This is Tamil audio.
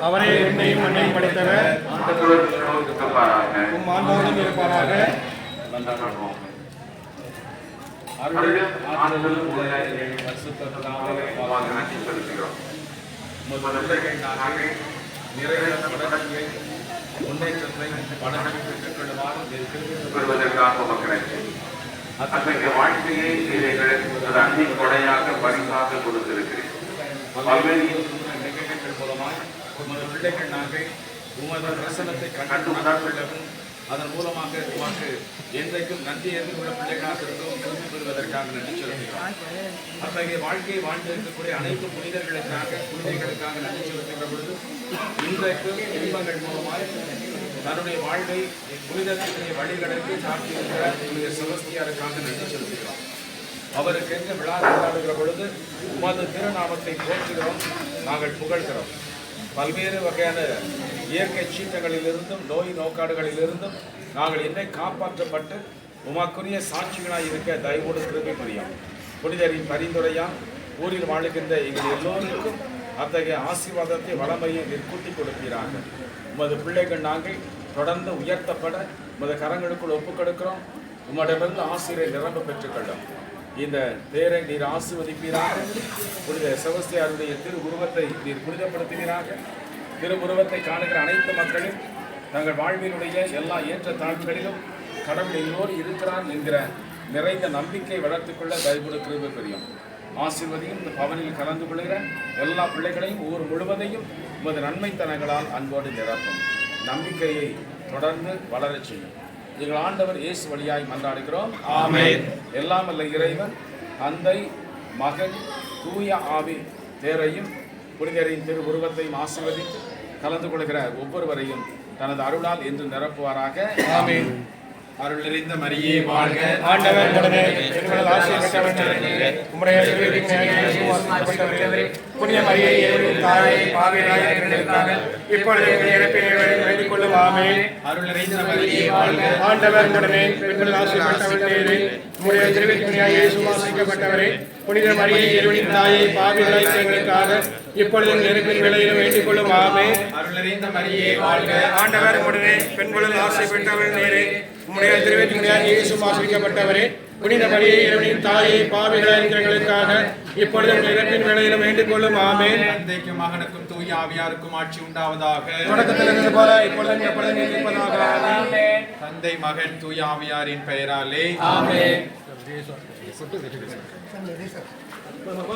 அவரே என்னையும் மண்ணையும் படைத்தவர் உம் ஆண்டவரும் இருப்பாராக அருளும் ஆறுதலும் செலுத்துகிறோம். நிறைவேற்ற முன்னேற்றத்தை வளர்ச்சி பெற்றுக் பெறுவதற்காக அத்தகைய வாழ்க்கையை நீர் ஒரு அன்பின் கொடையாக பரிசாக கொடுத்திருக்கிறேன் பல்வேறு நிகழ்ச்சிகள் மூலமாய் உமது பிள்ளைகள் நாங்கள் உமது பிரசனத்தை கண்டு உணர்வுள்ளவும் அதன் மூலமாக உமக்கு என்றைக்கும் நன்றி உள்ள பிள்ளைகளாக இருக்கிறோம் திரும்பி பெறுவதற்காக நன்றி செலுத்துகிறோம். அத்தகைய வாழ்க்கையை வாழ்ந்திருக்கக்கூடிய அனைத்து புனிதர்களுக்காக புனிதைகளுக்காக நன்றி செலுத்துகிற பொழுது இன்றைக்கு இன்பங்கள் மூலமாய் தன்னுடைய வாழ்வை புனிதத்தினுடைய வழிகளுக்கு சாட்டியிருக்கிற புனித செபஸ்தியாருக்காக நன்றி செலுத்துகிறோம். அவருக்கு என்ன விழா கொண்டாடுகிற பொழுது உமது திருநாமத்தை போற்றுகிறோம். நாங்கள் புகழ்கிறோம். பல்வேறு வகையான இயற்கை சீற்றங்களிலிருந்தும் நோய் நோக்காடுகளிலிருந்தும் நாங்கள் என்னை காப்பாற்றப்பட்டு உமாக்குரிய சாட்சிகளாக இருக்க தயவோடு திரும்பி புரியும் புனிதரின் பரிந்துரையால் ஊரில் வாழுகின்ற எங்கள் எல்லோருக்கும் அத்தகைய ஆசீர்வாதத்தை வளமையை நிற்கூட்டி கொடுப்பீராக. உமது பிள்ளைகள் நாங்கள் தொடர்ந்து உயர்த்தப்பட உமது கரங்களுக்குள் ஒப்புக் கொடுக்கிறோம். உம்மிடமிருந்து ஆசிரியரை நிரம்ப பெற்றுக்கொள்ளும் இந்த பேரை நீர் ஆசிர்வதிப்பீராக. புனித செவஸ்தியாருடைய திரு உருவத்தை நீர் புனிதப்படுத்துவீராக. திரு உருவத்தை காணுகிற அனைத்து மக்களும் தங்கள் வாழ்வினுடைய எல்லா ஏற்ற தாழ்வுகளிலும் கடவுள் எல்லோரு இருக்கிறார் என்கிற நிறைந்த நம்பிக்கை வளர்த்துக்கொள்ள தயவுடு கிருபை பெரியும் ஆசிர்வதியும் இந்த பவனில் கலந்து கொள்கிற எல்லா பிள்ளைகளையும் ஊர் முழுவதையும் உமது நன்மைத்தனங்களால் அன்போடு நிரப்பும். நம்பிக்கையை தொடர்ந்து வளரச் செய்யும். எங்கள் ஆண்டவர் இயேசு வழியாய் மன்றாடுகிறோம். ஆமென். எல்லாம் வல்ல இறைவன் தந்தை மகன் தூய ஆவி தேரையும் புனிதரின் திரு உருவத்தையும் ஆசீர்வதித்து கலந்து கொள்கிற ஒவ்வொருவரையும் தனது அருளால் என்று நிரப்புவாராக. ஆமென். அருள் நிறைந்த மரியே வாழ்க. ஆண்டவர் உம்முடைய புனித மரியை இறைவனின் தாயை பாவியராய் இருந்திருக்காங்க இப்பொழுது எங்கள் இறப்பினை வேண்டிக் கொள்ளும் ஆமே அருள் நிறைந்த மரியே வாழ்க ஆண்டவர் உடனே பெண்கள் ஆசிரியப்பட்டவர்களே உங்களுடைய திருவிழிக்கு ஆசீர்வதிக்கப்பட்டவரே புனித மரியை இறைவனின் தாயை பாவியராய் எங்களுக்காக இப்பொழுது எங்கள் இறப்பின் வேளையில் வேண்டிக் கொள்ளும் ஆமே அருள் நிறைந்த மரியே வாழ்க ஆண்டவர் உடனே பெண்களுள் ஆசை பெற்றவர் நேரே உம்முடைய திருவேற்றியார் இயேசு புனித மரியை இறைவனின் தாயை பாவிகளாக இருக்கிறவர்களுக்காக இப்பொழுது இறப்பின் வேளையிலும் வேண்டிக் கொள்ளும். ஆமென். தந்தைக்கும் மகனுக்கும் தூய ஆவியாருக்கும் ஆட்சி உண்டாவதாக. தொடக்கத்தில் போல இருப்பதாக ஆமென். தந்தை மகன் தூய ஆவியாரின் பெயராலே.